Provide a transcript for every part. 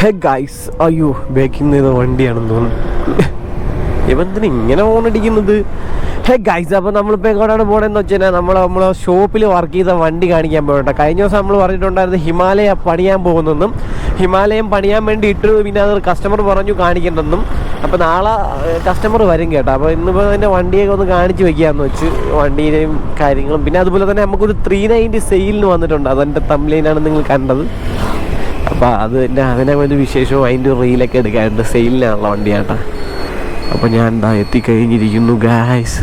Hey guys അയ്യോ baking ചെയ്ത വണ്ടിയാണെന്ന് തോന്നുന്നു. ഇവന്തിന് ഇങ്ങനെ ഓണടിക്കുന്നത് ഹേ ഗൈസ് അപ്പോൾ നമ്മളിപ്പോൾ എങ്ങോട്ടാണ് പോകണമെന്ന് വെച്ച് കഴിഞ്ഞാൽ നമ്മൾ നമ്മൾ ഷോപ്പിൽ വർക്ക് ചെയ്ത വണ്ടി കാണിക്കാൻ പോകട്ടെ. കഴിഞ്ഞ ദിവസം നമ്മൾ പറഞ്ഞിട്ടുണ്ടായിരുന്നു ഹിമാലയ പണിയാൻ പോകുന്നെന്നും ഹിമാലയം പണിയാൻ വേണ്ടി ഇട്ട് പിന്നെ അത് കസ്റ്റമർ പറഞ്ഞു കാണിക്കണ്ടെന്നും. അപ്പോൾ നാളെ കസ്റ്റമർ വരും കേട്ടോ. അപ്പോൾ ഇന്നിപ്പോൾ അതിന്റെ വണ്ടിയൊക്കെ ഒന്ന് കാണിച്ച് വെക്കാമെന്ന് വെച്ച് വണ്ടിയുടെയും കാര്യങ്ങളും. പിന്നെ അതുപോലെ തന്നെ നമുക്കൊരു ത്രീ നയന്റി സെയിലിന് വന്നിട്ടുണ്ട്. അതെന്റെ തമ്മിലാണ് നിങ്ങൾ കണ്ടത്. അപ്പോൾ അത് എന്റെ അതിനെ ഒരു വിശേഷവും അതിന്റെ റീലൊക്കെ എടുക്കാറുണ്ട് സെയിലിനാണുള്ള വണ്ടിയാട്ടാ അപ്പോൾ ഞാൻ എന്താ എത്തിക്കഴിഞ്ഞിരിക്കുന്നു ഗായ്സ്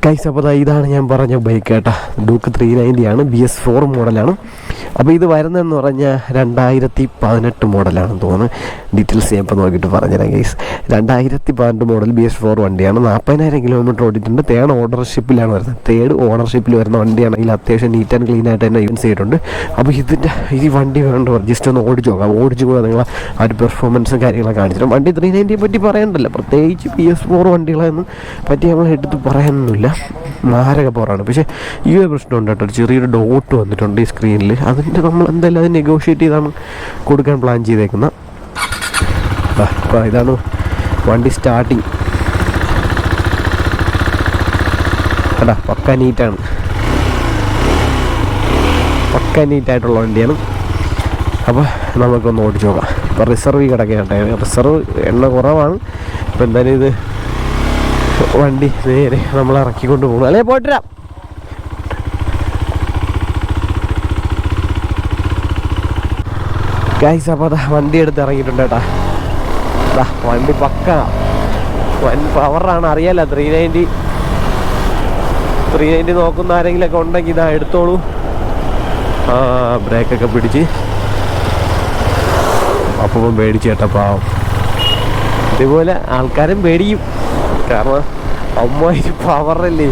ഗൈസ് അപ്പോൾ ഇതാണ് ഞാൻ പറഞ്ഞ ബൈക്ക് കേട്ടോ ഡൂക്ക് ത്രീ നയന്റി ആണ് ബി എസ് ഫോർ മോഡലാണ് അപ്പോൾ ഇത് വരുന്നതെന്ന് പറഞ്ഞാൽ രണ്ടായിരത്തി പതിനെട്ട് മോഡലാണെന്ന് തോന്നുന്നു. ഡീറ്റെയിൽസ് ഞാൻ ഇപ്പോൾ നോക്കിയിട്ട് പറഞ്ഞുതരാം ഗൈസ് രണ്ടായിരത്തി പതിനെട്ട് മോഡൽ ബി എസ് ഫോർ വണ്ടിയാണ്. നാൽപ്പതിനായിരം കിലോമീറ്റർ ഓടിയിട്ടുണ്ട്. തേർഡ് ഓണർഷിപ്പിലാണ് വരുന്നത്. തേർഡ് ഓണർഷിപ്പിൽ വരുന്ന വണ്ടിയാണെങ്കിൽ അത്യാവശ്യം നീറ്റ് ആൻഡ് ക്ലീൻ ആയിട്ട് തന്നെ യൂസ് ചെയ്തിട്ടുണ്ട്. അപ്പോൾ ഇതിന്റെ ഈ വണ്ടി വേണ്ട ജസ്റ്റ് ഒന്ന് ഓടിച്ചു നോക്കാം. ഓടിച്ചു പോകാൻ നിങ്ങൾ ആ ഒരു പെർഫോമൻസും കാര്യങ്ങളൊക്കെ കാണിച്ചു വണ്ടി ത്രീ നയന്റിയെ പറ്റി പറയണ്ടല്ലോ. പ്രത്യേകിച്ച് ബി എസ് ഫോർ വണ്ടികളെന്നും പറ്റി നമ്മൾ എടുത്ത് പറയാനൊന്നുമില്ല. മാരക പോറാണ് പക്ഷേ ഈ ഒരു പ്രശ്നമുണ്ട് കേട്ടോ. ചെറിയൊരു ഡോട്ട് വന്നിട്ടുണ്ട് ഈ സ്ക്രീനിൽ അതിന്റെ നമ്മൾ എന്തായാലും അത് നെഗോഷിയേറ്റ് ചെയ്താണ് കൊടുക്കാൻ പ്ലാൻ ചെയ്തേക്കുന്നത്. അപ്പോൾ ഇതാണ് വണ്ടി സ്റ്റാർട്ടിങ് കേട്ടാ പക്ക നീറ്റാണ് പക്ക നീറ്റായിട്ടുള്ള വണ്ടിയാണ്. അപ്പോൾ നമുക്കൊന്ന് ഓടിച്ചു നോക്കാം. ഇപ്പോൾ റിസർവ് കിടക്കുകയാണ്. റിസർവ് എണ്ണ കുറവാണ്. അപ്പോൾ എന്തായാലും ഇത് വണ്ടി നേരെ നമ്മൾ ഇറക്കിക്കൊണ്ട് പോകുന്നു അല്ലേ പോട്ടരാ ഗൈസ് അപ്പോൾ അതാ വണ്ടി എടുത്ത് ഇറങ്ങിയിട്ടുണ്ട് കേട്ടാ. വണ്ടി പക്ക. വൻ പവറാണ് അറിയാലോ ത്രീ നയന്റി ത്രീ നയന്റി നോക്കുന്ന ആരെങ്കിലൊക്കെ ഉണ്ടെങ്കിൽ ഇതാ എടുത്തോളൂ. ആ ബ്രേക്കൊക്കെ പിടിച്ച്. അപ്പം പേടിച്ചേട്ടപ്പാ ഇതുപോലെ ആൾക്കാരും പേടിക്കും. കാരണം അമ്മായി പവറല്ലേ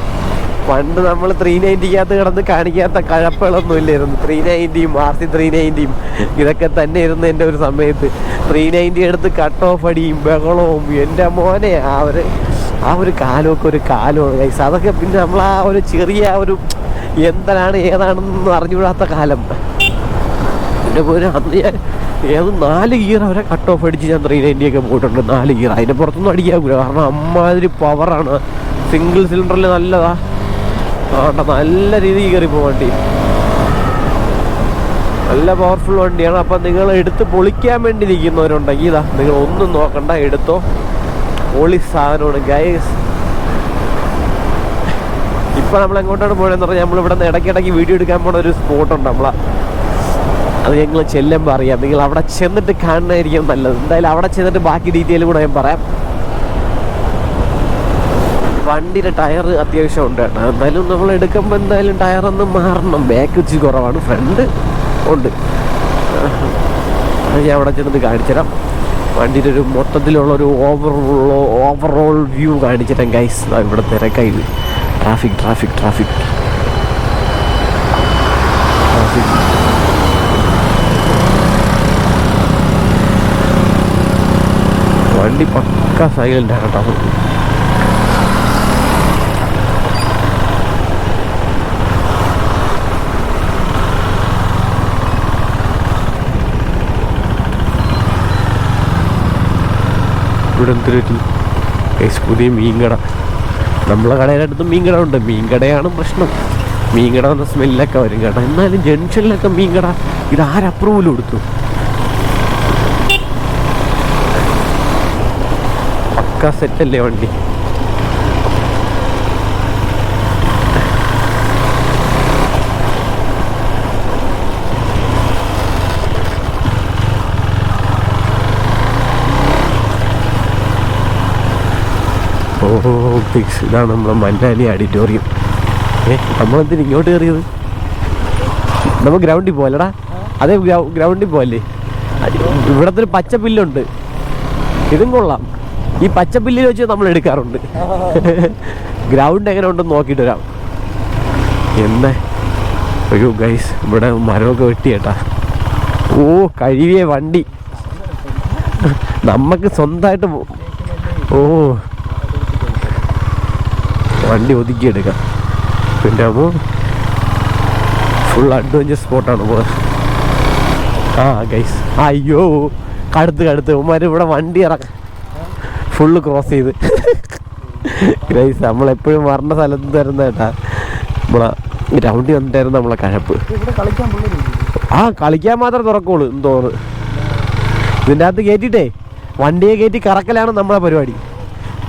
പണ്ട് നമ്മൾ ത്രീ നയന്റിക്കകത്ത് കിടന്ന് കാണിക്കാത്ത കഴപ്പുകളൊന്നും ഇല്ലായിരുന്നു. ത്രീ നയന്റിയും ആർ സി ത്രീ നയന്റിയും ഇതൊക്കെ തന്നെ ഇരുന്ന് എന്റെ ഒരു സമയത്ത്. ത്രീ നയന്റി എടുത്ത് കട്ട് ഓഫ് അടിയും ബഹളവും എന്റെ മോനെ ആ ഒരു ആ ഒരു കാലമൊക്കെ ഒരു കാലമാണ് കൈസ് അതൊക്കെ പിന്നെ നമ്മൾ ആ ഒരു ചെറിയ ഒരു എന്താണ് ഏതാണെന്നൊന്നും അറിഞ്ഞുകൂടാത്ത കാലം. പോലും അന്ന് ഞാൻ ഏത് നാല് ഗിയർ അവരെ കട്ട് ഓഫ് അടിച്ച് ഞാൻ ത്രീ നയന്റി ഒക്കെ പോയിട്ടുണ്ട്. നാല് ഗിയർ അതിന്റെ പുറത്തൊന്നും അടിക്കാവില്ല കാരണം അമ്മാതിരി പവറാണ് സിംഗിൾ സിലിണ്ടറിൽ നല്ലതാ. ആട്ടെ നല്ല രീതിയിൽ കയറി പോകും വണ്ടി. നല്ല പവർഫുൾ വണ്ടിയാണ്. അപ്പം നിങ്ങൾ എടുത്ത് പൊളിക്കാൻ വേണ്ടി നിൽക്കുന്നവരുണ്ടെങ്കിൽ ഇതാ നിങ്ങൾ ഒന്നും നോക്കണ്ട. എടുത്തോ. പൊളി സാധനമാണ് ഗൈസ് ഇപ്പം നമ്മൾ എങ്ങോട്ടാണ് പോയതെന്ന് പറഞ്ഞാൽ നമ്മളിവിടെ നിന്ന് ഇടയ്ക്കിടയ്ക്ക് വീഡിയോ എടുക്കാൻ പോണ ഒരു സ്പോട്ടുണ്ട് നമ്മളെ അത് ഞങ്ങൾ ചെല്ലുമ്പോൾ അറിയാം. നിങ്ങൾ അവിടെ ചെന്നിട്ട് കാണുന്നതായിരിക്കും നല്ലത്. എന്തായാലും അവിടെ ചെന്നിട്ട് ബാക്കി ഡീറ്റെയിൽ കൂടെ ഞാൻ പറയാം. വണ്ടിയുടെ ടയർ അത്യാവശ്യം ഉണ്ട് കേട്ടോ. എന്തായാലും നമ്മൾ എടുക്കുമ്പോൾ എന്തായാലും ടയർ ഒന്ന് മാറണം. ബാക്ക് വെച്ച് കുറവാണ്. ഫ്രണ്ട് ഉണ്ട്. ഞാൻ അവിടെ ചെന്നിട്ട് കാണിച്ചുതരാം വണ്ടിയുടെ ഒരു മൊത്തത്തിലുള്ള ഒരു ഓവർ ഓവറോൾ വ്യൂ കാണിച്ചിട്ടാണ് ഗൈസ് ഇവിടെ തിരക്കായി ട്രാഫിക് ട്രാഫിക് ട്രാഫിക് വണ്ടി പക്ക സൈലന്റ് ആണ് കേട്ടോ. ഇവിടെ എന്തൊരു പുതിയ മീൻകട. നമ്മളെ കടയുടെ അടുത്ത് മീൻകട ഉണ്ട് മീൻകടയാണ് പ്രശ്നം. മീൻകട എന്ന സ്മെല്ലൊക്കെ വരും കേട്ടോ. എന്നാലും ജംഗ്ഷനിലൊക്കെ മീൻകട. ഇത് ആര് അപ്രൂവൽ കൊടുത്തു പക്ക സെറ്റല്ലേ വണ്ടി? ഓ ഫിക്സ് ഇതാണ് നമ്മുടെ മൻഡാലി ഓഡിറ്റോറിയം ഏ നമ്മളെന്തിന് ഇങ്ങോട്ട് കയറിയത്? നമ്മൾ ഗ്രൗണ്ടിൽ പോകലടാ അതേ ഗ്രൗണ്ടിൽ പോകല്ലേ ഇവിടത്തെ ഒരു പച്ച പില്ലുണ്ട്. ഇതും കൊള്ളാം. ഈ പച്ച പില്ലിൽ വെച്ച് നമ്മൾ എടുക്കാറുണ്ട്. ഗ്രൗണ്ട് എങ്ങനെ ഉണ്ടെന്ന് നോക്കിയിട്ട് വരാം. എന്നെ ഒരു ഗൈസ് ഇവിടെ മരമൊക്കെ വെട്ടി കേട്ടാ. ഓ കഴിവിയ വണ്ടി. നമുക്ക് സ്വന്തമായിട്ട് പോ- ഓ. വണ്ടി ഒതുക്കിയെടുക്കാം പിന്നെ അപ്പോൾ ഫുൾ അഡ്വഞ്ചർ സ്പോട്ടാണ് പോകുന്നത് ആ ഗൈസ് അയ്യോ കടുത്ത് കടുത്ത്. ഉമ്മാർ ഇവിടെ വണ്ടി ഇറക്ക ഫുള്ള് ക്രോസ് ചെയ്ത്. ഗ്രൈസ് നമ്മളെപ്പോഴും വരണ സ്ഥലത്ത് തരുന്ന കേട്ടാ. നമ്മളെ ഗ്രൗണ്ടിൽ വന്നിട്ടായിരുന്നു നമ്മളെ കഴപ്പ്. ആ കളിക്കാൻ മാത്രം തുറക്കോളൂ എന്തോ ഇതിന്റെ അകത്ത് കയറ്റിട്ടേ വണ്ടിയെ കയറ്റി കറക്കലാണ് നമ്മളെ പരിപാടി.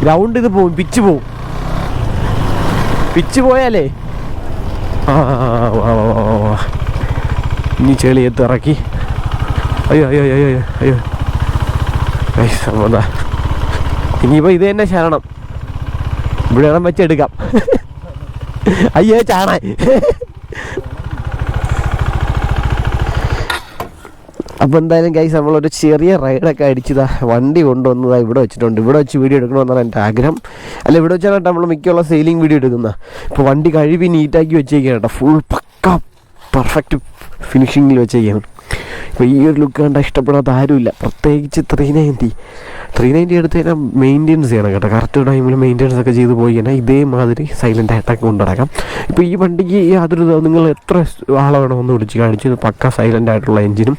ഗ്രൗണ്ട് ഇത് പോവും പിച്ച് പോവും. പിച്ച് പോയാലേ ആ. ഇനി ചെളി അയ്യോ അയ്യോ അയ്യോ അയ്യോ അയ്യോ. സമ്മതാ സമ്മത ഇനിയിപ്പോൾ ഇത് തന്നെ ശരണം. ഇവിടെ വേണം വെച്ചെടുക്കാം അയ്യേ ചാണാൻ അപ്പോൾ എന്തായാലും ഗൈസ് നമ്മളൊരു ചെറിയ റൈഡൊക്കെ അടിച്ചതാ. വണ്ടി കൊണ്ടുവന്നതാ ഇവിടെ വെച്ചിട്ടുണ്ട്. ഇവിടെ വെച്ച് വീഡിയോ എടുക്കണമെന്നാണ് എന്റെ ആഗ്രഹം. അല്ല ഇവിടെ വെച്ചാണ് കേട്ടോ നമ്മൾ മിക്കുള്ള സെയിലിംഗ് വീഡിയോ എടുക്കുന്ന ഇപ്പോൾ വണ്ടി കഴുകി നീറ്റാക്കി വെച്ചേക്കാണ് കേട്ടോ. ഫുൾ പക്ക പെർഫെക്റ്റ് ഫിനിഷിങ്ങിൽ വെച്ചേക്കാണ്. ഇപ്പോൾ ഈ ഒരു ലുക്ക് കണ്ടാൽ ഇഷ്ടപ്പെടാത്ത ആരുമില്ല. പ്രത്യേകിച്ച് ത്രീ നയന്റി ത്രീ നയന്റി എടുത്ത് കഴിഞ്ഞാൽ മെയിന്റെയിൻസ് ചെയ്യണം കേട്ടോ. കറക്റ്റ് ടൈമിൽ മെയിന്റെയിൻസ് ഒക്കെ ചെയ്ത് പോയി കഴിഞ്ഞാൽ ഇതേമാതിരി സൈലന്റ് ആയിട്ടൊക്കെ കൊണ്ടുനടക്കാം ഇപ്പോൾ ഈ വണ്ടിക്ക് യാതൊരു നിങ്ങൾ എത്ര ആളെ വേണോ ഒന്ന് വിളിച്ച് കാണിച്ചു ഇത് പക്ക സൈലന്റ് ആയിട്ടുള്ള എഞ്ചിനും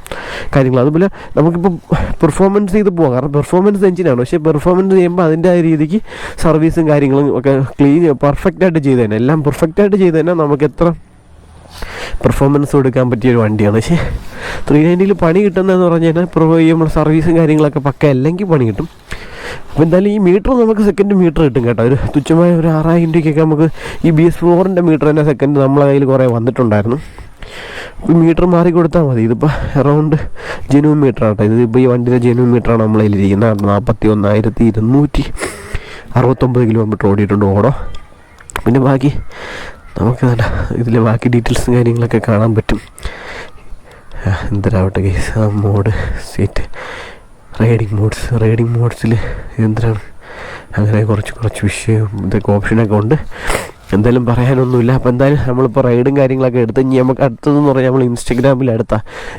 കാര്യങ്ങളും. അതുപോലെ നമുക്കിപ്പോൾ പെർഫോമൻസ് ചെയ്ത് പോകാം കാരണം പെർഫോമൻസ് എഞ്ചിനാണ് പക്ഷേ പെർഫോമൻസ് ചെയ്യുമ്പോൾ അതിന്റെ ആ രീതിക്ക് സർവീസും കാര്യങ്ങളും ഒക്കെ ക്ലീൻ പെർഫെക്റ്റ് ആയിട്ട് ചെയ്ത് തന്നെ എല്ലാം പെർഫെക്റ്റ് ആയിട്ട് ചെയ്ത് തന്നെ നമുക്ക് എത്ര പെർഫോമൻസ് കൊടുക്കാൻ പറ്റിയ ഒരു വണ്ടിയാണ്. പക്ഷേ ത്രീ നയന്റിയിൽ പണി കിട്ടുന്നതെന്ന് പറഞ്ഞു കഴിഞ്ഞാൽ പ്രൊവൈഡ് ചെയ്യുമ്പോൾ സർവീസും കാര്യങ്ങളൊക്കെ പക്ക അല്ലെങ്കിൽ പണി കിട്ടും. അപ്പോൾ എന്തായാലും ഈ മീറ്റർ നമുക്ക് സെക്കൻഡ് മീറ്റർ കിട്ടും കേട്ടോ. ഒരു തുച്ഛമായ ഒരു ആറായിരം രൂപയ്ക്കൊക്കെ നമുക്ക് ഈ ബി എസ് ഫോറിന്റെ മീറ്റർ തന്നെ സെക്കൻഡ് നമ്മളെ കയ്യിൽ കുറേ വന്നിട്ടുണ്ടായിരുന്നു. മീറ്റർ മാറി കൊടുത്താൽ മതി. ഇതിപ്പോൾ അറൗണ്ട് ജെനുവൻ മീറ്റർ ആട്ടോ ഇതിപ്പോൾ ഈ വണ്ടിയുടെ ജെനുവൻ മീറ്ററാണ് നമ്മളെ ഇരിക്കുന്നത്. നാൽപ്പത്തി ഒന്നായിരത്തി ഇരുന്നൂറ്റി അറുപത്തൊമ്പത് കിലോമീറ്റർ ഓടിയിട്ടുണ്ട് ഓടോ. പിന്നെ ബാക്കി നമുക്ക് ഇതിൽ ബാക്കി ഡീറ്റെയിൽസും കാര്യങ്ങളൊക്കെ കാണാൻ പറ്റും. എന്തരാവട്ടെ കേസ് ആ mode seat riding modes riding മോഡ്സിൽ എന്തിനാണ് അങ്ങനെ കുറച്ച് കുറച്ച് വിഷയം ഇതൊക്കെ ഓപ്ഷനൊക്കെ ഉണ്ട്. എന്തായാലും പറയാനൊന്നുമില്ല. അപ്പോൾ എന്തായാലും നമ്മളിപ്പോൾ റൈഡും കാര്യങ്ങളൊക്കെ എടുത്ത് ഇനി നമുക്ക് അടുത്തതെന്ന് പറഞ്ഞാൽ നമ്മൾ ഇൻസ്റ്റഗ്രാമിൽ അടുത്ത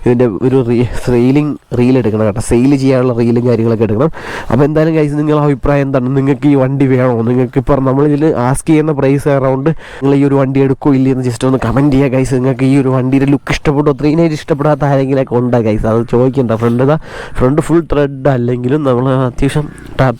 ഇതിന്റെ ഒരു റീ സെയിലിംഗ് റീൽ എടുക്കണം കേട്ടോ. സെയിൽ ചെയ്യാനുള്ള റീലും കാര്യങ്ങളൊക്കെ എടുക്കണം. അപ്പോൾ എന്തായാലും കഴിച്ച് നിങ്ങളുടെ അഭിപ്രായം എന്താണ്? നിങ്ങൾക്ക് ഈ വണ്ടി വേണോ? നിങ്ങൾക്ക് ഇപ്പോൾ നമ്മളിതിൽ ആസ്ക് ചെയ്യുന്ന പ്രൈസ് അറൗണ്ട് നിങ്ങൾ ഈ ഒരു വണ്ടി എടുക്കോ ഇല്ലെന്ന് ജസ്റ്റ് ഒന്ന് കമന്റ് ചെയ്യുക ഗൈസ് നിങ്ങൾക്ക് ഈ ഒരു വണ്ടിയുടെ ലുക്ക് ഇഷ്ടപ്പെട്ടോ? ത്രീ നൈറ്റ് ഇഷ്ടപ്പെടാത്ത ആരെങ്കിലൊക്കെ ഉണ്ടാ ഗൈസ് അത് ചോദിക്കണ്ട. ഫ്രണ്ട് ഇതാ ഫ്രണ്ട് ഫുൾ ത്രെഡ് അല്ലെങ്കിലും നമ്മൾ അത്യാവശ്യം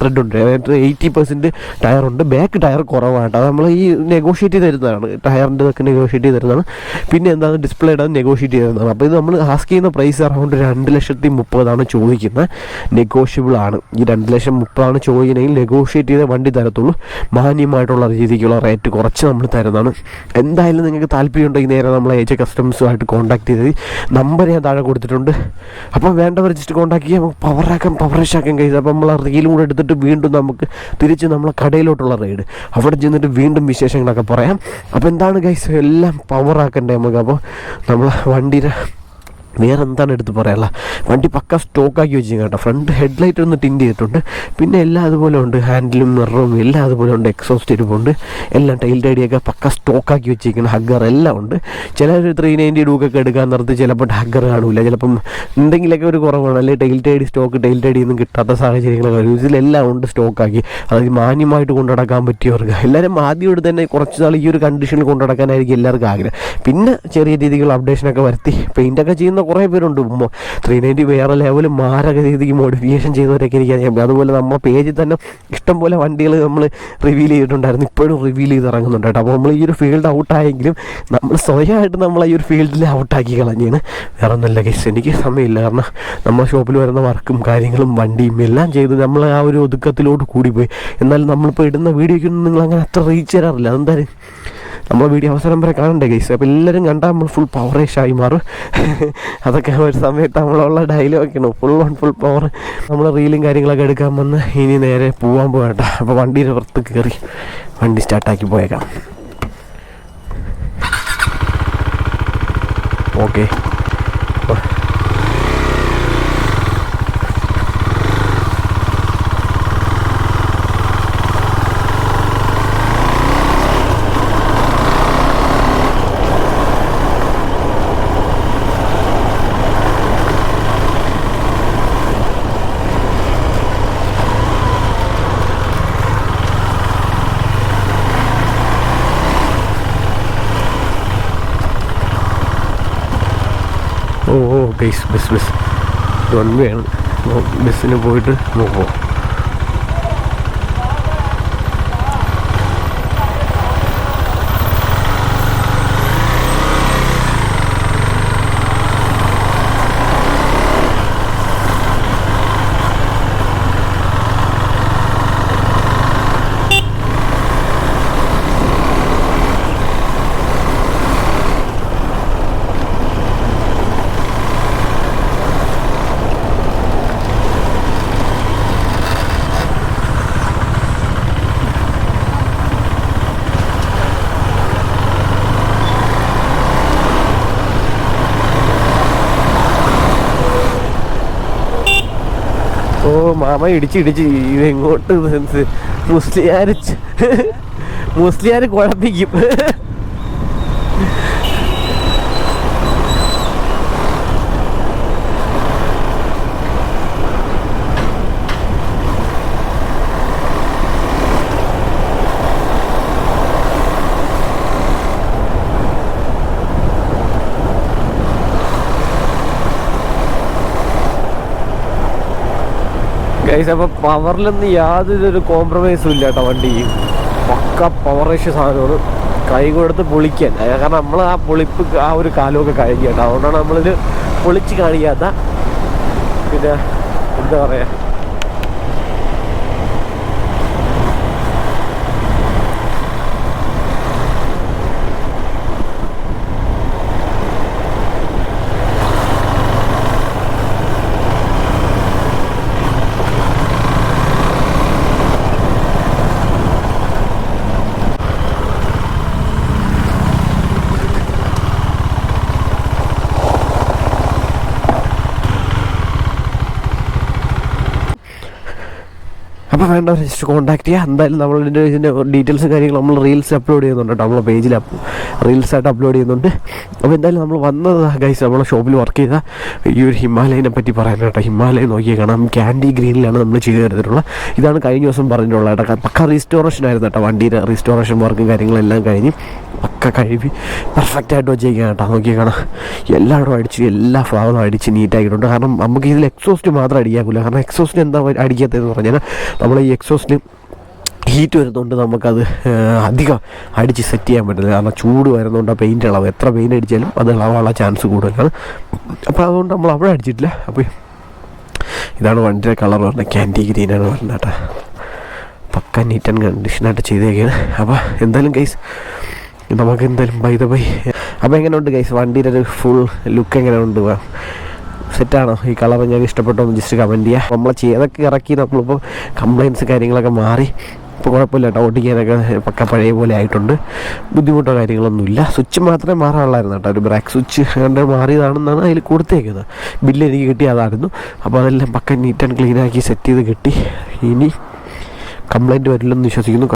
ത്രെഡ് ഉണ്ട്. എയ്റ്റി പെർസെന്റ് ടയറുണ്ട് ബാക്ക് ടയർ കുറവാണ് കേട്ടോ. നമ്മൾ ഈ നെഗോഷിയേറ്റ് ചെയ്ത് തരുന്നതാണ് ടയറിന്റെ ഇതൊക്കെ നെഗോഷിയേറ്റ് ചെയ്ത് തരുന്നതാണ് പിന്നെ എന്താണ്? ഡിസ്പ്ലേ ഇടാൻ നെഗോഷിയേറ്റ് ചെയ്ത് തരുന്നതാണ് അപ്പോൾ ഇത് നമ്മൾ ആസ്ക് ചെയ്യുന്ന പ്രൈസ് അറൗണ്ട് രണ്ട് ലക്ഷത്തി മുപ്പതാണ് ചോദിക്കുന്നത് നെഗോഷ്യബിൾ ആണ്. ഈ രണ്ട് ലക്ഷം മുപ്പതാണ് ചോദിക്കണമെങ്കിൽ നെഗോഷിയേറ്റ് ചെയ്ത വണ്ടി തരത്തുള്ളൂ. മാന്യമായിട്ടുള്ള രീതിക്കുള്ള റേറ്റ് കുറച്ച് നമ്മൾ തരുന്നതാണ്. എന്തായാലും നിങ്ങൾക്ക് താല്പര്യമുണ്ടെങ്കിൽ നേരെ നമ്മളെ ഏജ് കസ്റ്റമേഴ്സുമായിട്ട് കോൺടാക്ട് ചെയ്ത് നമ്പർ ഞാൻ താഴെ കൊടുത്തിട്ടുണ്ട്. അപ്പോൾ വേണ്ടവർ ജസ്റ്റ് കോൺടാക്ട് ചെയ്യാം. പവറാക്കാം പവറേഷ് ആക്കാൻ കഴിയും അപ്പോൾ നമ്മൾ റീലും കൂടെ എടുത്തിട്ട് വീണ്ടും നമുക്ക് തിരിച്ച് നമ്മളെ കടയിലോട്ടുള്ള റൈഡ് അവിടെ ചെന്നിട്ട് വീണ്ടും വിശേഷങ്ങളൊക്കെ പറയാം. അപ്പോൾ എന്താണ് ഗൈസ് എല്ലാം പവറാക്കണ്ടേ നമുക്ക്? അപ്പോൾ നമ്മൾ വണ്ടിയുടെ വേറെ എന്താണ് എടുത്ത് പറയാനുള്ള വണ്ടി പക്ക സ്റ്റോക്കാക്കി വെച്ചിരിക്കും കേട്ടോ. ഫ്രണ്ട് ഹെഡ്ലൈറ്റ് ഒന്ന് ടിന്റ് ചെയ്തിട്ടുണ്ട്. പിന്നെ എല്ലാം അതുപോലെ ഉണ്ട്. ഹാൻഡിലും മിററും എല്ലാം അതുപോലെ ഉണ്ട്. എക്സോസ്റ്റ് ഇരിപ്പുണ്ട് എല്ലാം ടൈൽ ടൈഡിയൊക്കെ പക്ക സ്റ്റോക്കാക്കി വെച്ചിരിക്കുന്ന ഹഗ്ഗർ എല്ലാം ഉണ്ട്. ചിലർ ത്രീ നയന്റി ഡൂക്കൊക്കെ എടുക്കാൻ നിർത്തി ചിലപ്പോൾ ഹഗ്ഗർ കാണില്ല ചിലപ്പം എന്തെങ്കിലുമൊക്കെ ഒരു കുറവാണ്. അല്ലെങ്കിൽ tail tidy stock tail tidy ഒന്നും കിട്ടാത്ത സാഹചര്യങ്ങളൊക്കെ ഇതിലെല്ലാം ഉണ്ട് സ്റ്റോക്കാക്കി അതായത് മാന്യമായിട്ട് കൊണ്ടു നടക്കാൻ പറ്റിയവർക്ക് എല്ലാവരും ആദ്യമായിട്ട് തന്നെ കുറച്ച് നാൾ ഈ ഒരു കണ്ടീഷനിൽ കൊണ്ടു നടക്കാനായിരിക്കും എല്ലാവർക്കും ആഗ്രഹം. പിന്നെ ചെറിയ രീതിയിലുള്ള അപ്ഡേഷനൊക്കെ വരുത്തി പെയിന്റൊക്കെ ചെയ്യുന്ന കുറേ പേരുണ്ട് ത്രീ നയന്റി വേറെ ലെവൽ മാരക രീതിക്ക് മോഡിഫിക്കേഷൻ ചെയ്തവരൊക്കെ എനിക്ക് അറിയാം അതുപോലെ നമ്മൾ പേജിൽ തന്നെ ഇഷ്ടംപോലെ വണ്ടികൾ നമ്മൾ റിവീൽ ചെയ്തിട്ടുണ്ടായിരുന്നു. ഇപ്പോഴും റിവീൽ ചെയ്ത് ഇറങ്ങുന്നുണ്ട് കേട്ടോ. അപ്പോൾ നമ്മൾ ഈ ഒരു ഫീൽഡ് ഔട്ടായെങ്കിലും നമ്മൾ സ്വയമായിട്ട് നമ്മൾ ഈ ഒരു ഫീൽഡിൽ ഔട്ടാക്കി കളഞ്ഞാണ് വേറെ ഒന്നുമില്ല കേസ് എനിക്ക് സമയമില്ല. കാരണം നമ്മുടെ ഷോപ്പിൽ വരുന്ന വർക്കും കാര്യങ്ങളും വണ്ടിയും എല്ലാം ചെയ്ത് നമ്മൾ ആ ഒരു ഒതുക്കത്തിലോട്ട് കൂടിപ്പോയി. എന്നാൽ നമ്മളിപ്പോൾ ഇടുന്ന വീഡിയോയ്ക്കൊന്നും നിങ്ങൾ അങ്ങനെ അത്ര റീച്ച് തരാറില്ല അതെന്തായാലും നമ്മളെ വീഡിയോ അവസരം വരെ കാണണ്ടേ ഗൈസ് അപ്പോൾ എല്ലാവരും കണ്ടാൽ നമ്മൾ ഫുൾ പവറേഷായി മാറും. അതൊക്കെ ഒരു സമയത്ത് നമ്മളുള്ള ഡയലോഗൊക്കെയാണ് ഫുൾ ഓൺ ഫുൾ പവർ നമ്മൾ റീലും കാര്യങ്ങളൊക്കെ എടുക്കാൻ വന്ന് ഇനി നേരെ പോകാൻ പോകട്ടെ അപ്പോൾ വണ്ടിയുടെ പുറത്ത് കയറി വണ്ടി സ്റ്റാർട്ടാക്കി പോയേക്കാം. Okay guys bus bus one way ആണ് ബസ്സിന് പോയിട്ട് ഓ മാമ ഇടിച്ച് ഇടിച്ച് ഇത് മുസ്ലിയാർ മുസ്ലിയാർ കുഴപ്പിക്കും. ഗൈസ് അപ്പോൾ പവറിലൊന്നും യാതൊരു കോംപ്രമൈസും ഇല്ല കേട്ടോ വണ്ടി. പക്ക പവർ ഇഷ്യൂ സാധനമാണ് കൈ കൊടുത്ത് പൊളിക്കാൻ. കാരണം നമ്മൾ ആ പൊളിപ്പ് ആ ഒരു കാലമൊക്കെ കഴിഞ്ഞു കേട്ടോ. അതുകൊണ്ടാണ് നമ്മളിത് പൊളിച്ച് കാണിക്കാത്ത. പിന്നെ എന്താ പറയാ? വേണ്ട ജസ്റ്റ് കോൺടാക്ട് ചെയ്യുക എന്തായാലും നമ്മൾ ഇതിന്റെ ഇതിന്റെ ഡീറ്റെയിൽസും കാര്യങ്ങളും നമ്മൾ റീൽസ് അപ്ലോഡ് ചെയ്യുന്നുണ്ട് കേട്ടോ. നമ്മളെ പേജിൽ റീൽസ് ആയിട്ട് അപ്ലോഡ് ചെയ്യുന്നുണ്ട്. അപ്പോൾ എന്തായാലും നമ്മൾ വന്നത് ഗൈസ് നമ്മളെ ഷോപ്പിൽ വർക്ക് ചെയ്ത ഈ ഒരു ഹിമാലയനെ പറ്റി പറയാൻ കേട്ടോ. ഹിമാലയൻ നോക്കി കാണാം. ക്യാൻഡി ഗ്രീനിലാണ് നമ്മൾ ചെയ്തു തരുന്നിട്ടുള്ളത് ഇതാണ് കഴിഞ്ഞ ദിവസം പറഞ്ഞിട്ടുള്ളത് കേട്ടോ. പക്ക റീസ്റ്റോറേഷൻ ആയിരുന്നു കേട്ടോ. വണ്ടിയുടെ റീസ്റ്റോറേഷൻ വർക്കും കാര്യങ്ങളെല്ലാം കഴിഞ്ഞ് പക്ക കഴുകി പെർഫെക്റ്റ് ആയിട്ട് വെച്ചേക്കാം കേട്ടോ. നോക്കി കാണാം. എല്ലായിടും അടിച്ച് എല്ലാ ഭാഗവും അടിച്ച് നീറ്റാക്കിയിട്ടുണ്ട് കാരണം നമുക്ക് ഇതിൽ എക്സോസ്റ്റ് മാത്രം അടിക്കാൻ കാരണം എക്സോസ്റ്റ് എന്താ അടിക്കാത്തതെന്ന് പറഞ്ഞാൽ നമ്മൾ ഈ എക്സോസ്റ്റിന് ഹീറ്റ് വരുന്നതുകൊണ്ട് നമുക്കത് അധികം അടിച്ച് സെറ്റ് ചെയ്യാൻ പറ്റില്ല. കാരണം ചൂട് വരുന്നതുകൊണ്ട് ആ പെയിന്റ് ഇളവ്. എത്ര പെയിന്റ് അടിച്ചാലും അത് ഇളവാനുള്ള ചാൻസ് കൂടുതലാണ്. അപ്പോൾ അതുകൊണ്ട് നമ്മൾ അവിടെ അടിച്ചിട്ടില്ല. അപ്പോൾ ഇതാണ് വണ്ടിയുടെ കളർ പറഞ്ഞത് ക്യാൻഡി ഗ്രീനാണ് പറഞ്ഞത് കേട്ടോ. പക്ക നീറ്റ് ആൻഡ് കണ്ടീഷനായിട്ട് ചെയ്തേക്കാണ്. അപ്പോൾ എന്തായാലും ഗൈസ് നമുക്ക് എന്തായാലും ബൈ ദ ബൈ അപ്പോൾ എങ്ങനെയുണ്ട് ഗൈസ് വണ്ടിയുടെ ഒരു ഫുൾ ലുക്ക് എങ്ങനെയുണ്ട്? സെറ്റാണോ ഈ കളർ ഞാൻ ഇഷ്ടപ്പെട്ടോ. എന്ന് ജസ്റ്റ് കമന്റ് ചെയ്യുക നമ്മൾ ചെയ്തൊക്കെ ഇറക്കി നമ്മളിപ്പോൾ കംപ്ലയിൻസ് കാര്യങ്ങളൊക്കെ മാറി. ഇപ്പോൾ കുഴപ്പമില്ല കേട്ടോ. ഓടിക്കാനൊക്കെ പക്ക പഴയ പോലെ ആയിട്ടുണ്ട്. ബുദ്ധിമുട്ടോ കാര്യങ്ങളൊന്നുമില്ല. സ്വിച്ച് മാത്രമേ മാറാനുള്ളായിരുന്നു കേട്ടോ. ഒരു ബ്രേക്ക് സ്വിച്ച് കണ്ട് മാറിയതാണെന്നാണ് അതിൽ കൊടുത്തേക്കുന്നത്. ബില്ല് എനിക്ക് കിട്ടി അതായിരുന്നു. അപ്പോൾ അതെല്ലാം പക്ക നീറ്റ് ആൻഡ് ക്ലീൻ ആക്കി സെറ്റ് ചെയ്ത് കിട്ടി. ഇനി കംപ്ലൈന്റ് വരില്ലെന്ന് വിശ്വസിക്കുന്നു.